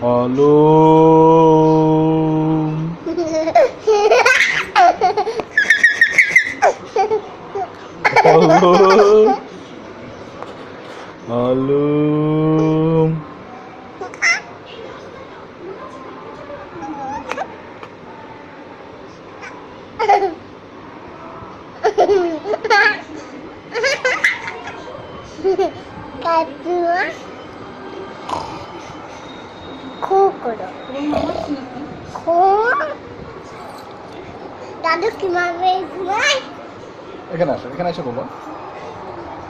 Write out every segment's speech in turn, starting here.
Hello hello কাতুয়া কুকুর খো? দাদু কীভাবে ঘুমায়? এখানে আসো এখানে এসে বলো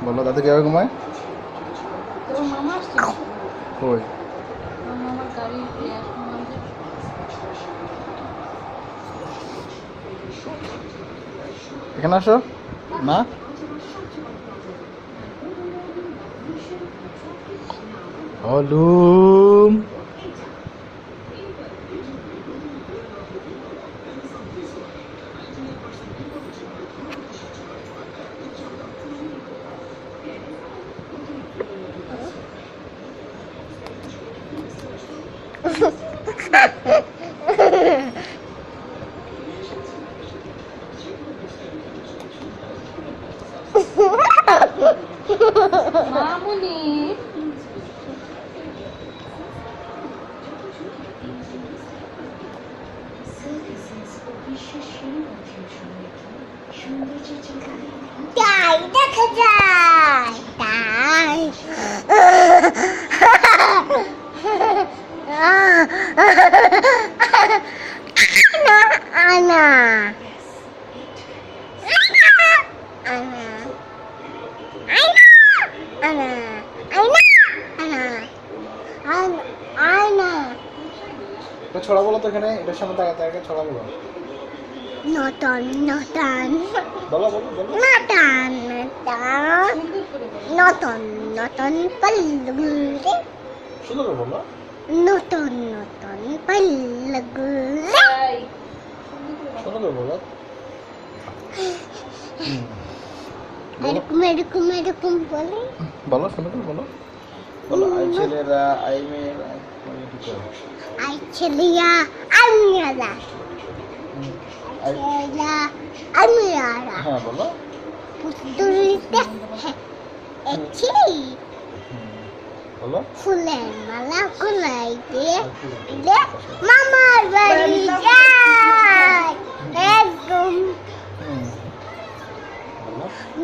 বলো দাদু কীভাবে ঘুমায়? কই? এখানে আসো। না হ্যালো মামুনি তাই দেখা যায়, তাই। আনা ছড়া বলো তো এখানে, এটার সামনে তাকে তাকে ছড়া বলো নটন নটন বলো বলো বলো নটন নটন নটন নটন বলো নটন নটন। বলো এরকম এরকম এরকম বলে বলো করে বলো বলো আই ছেলেরা আই মেয়েরা? I hmm. আই ছেলা আমিরা হ্যাঁ বলো। পুতুলতে এছি। বলো। ফুলের মালা কুলাই দিয়ে মামার বাড়ি যায়। একদম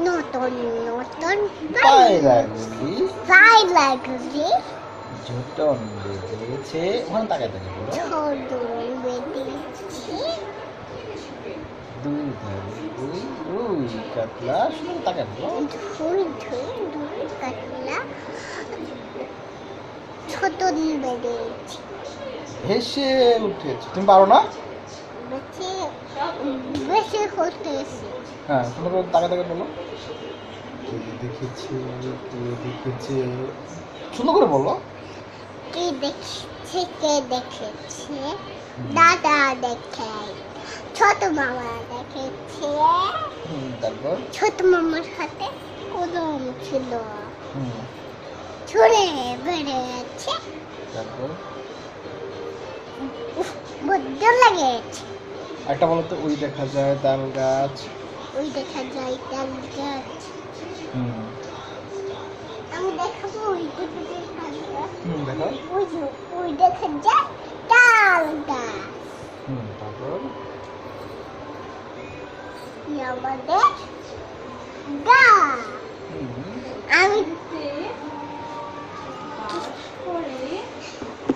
নতুন নতুন পায়ে লাগলি। পাই লাগলি। ঝুটন বেঁধেছে। ওখানে তাকায় তাকায় বলো। ছোট বেদিয়েছি হেসে উঠেছে। তুমি পারো না? হ্যাঁ সুন্দর করে তাকায় তাকায় বলো। কে দেখেছে সুন্দর করে কে দাদা দেখে ছোট মামা দেখেছে। তারপর? ছোট মামার হাতে কলম ছিল। ছুঁড়ে বেড়েছে। তারপর? বুদ্ধ লেগেছে। একটা বলো তো ওই দেখা যায় তাল গাছ। ওই দেখা যায় তাল গাছ। হুম। আমি দেখাবো ওই দেখা যায় হুম দেখো ওই ওই দেখা যায় তাল গাছ। হুম তারপর? আমাদের হুম আমি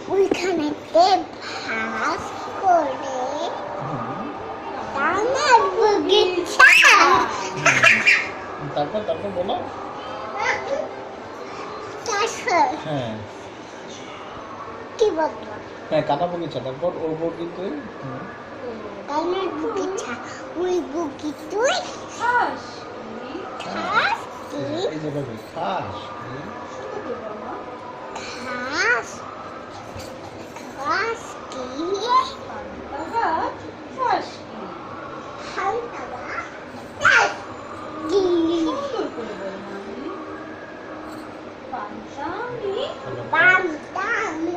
ওইখানেতে ভাস করে আমার বগিচা তারপর তারপর বলো। হ্যাঁ। কি বলব? হ্যাঁ কাটা বগিচা তারপর ওর 나는 무기차. 우리 무기 둘. Taş. 다섯. Esse é o meu caixa. 다섯. 다섯 개. 하나가 다섯 개. 맘 땅에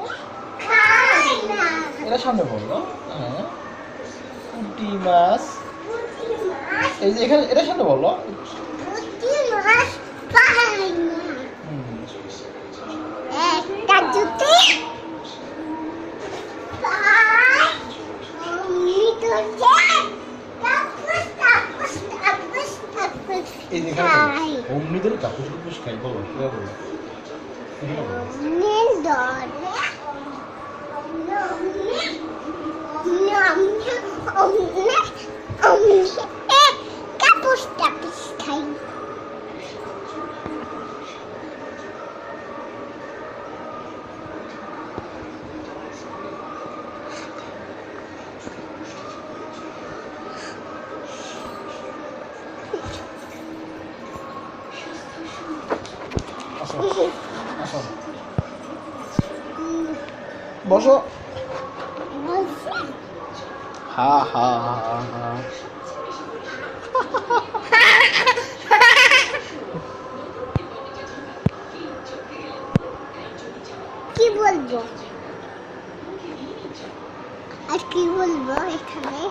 가나. Era chave, não? Ah, é? Tapas Tapas এই যে এখানে খাই। অমনি ধরে কাপুস কুপুস খাই বলো বলো বলো? নীল বসো। হা হা হা হা। কি বলব? আর কি বলব এখানে?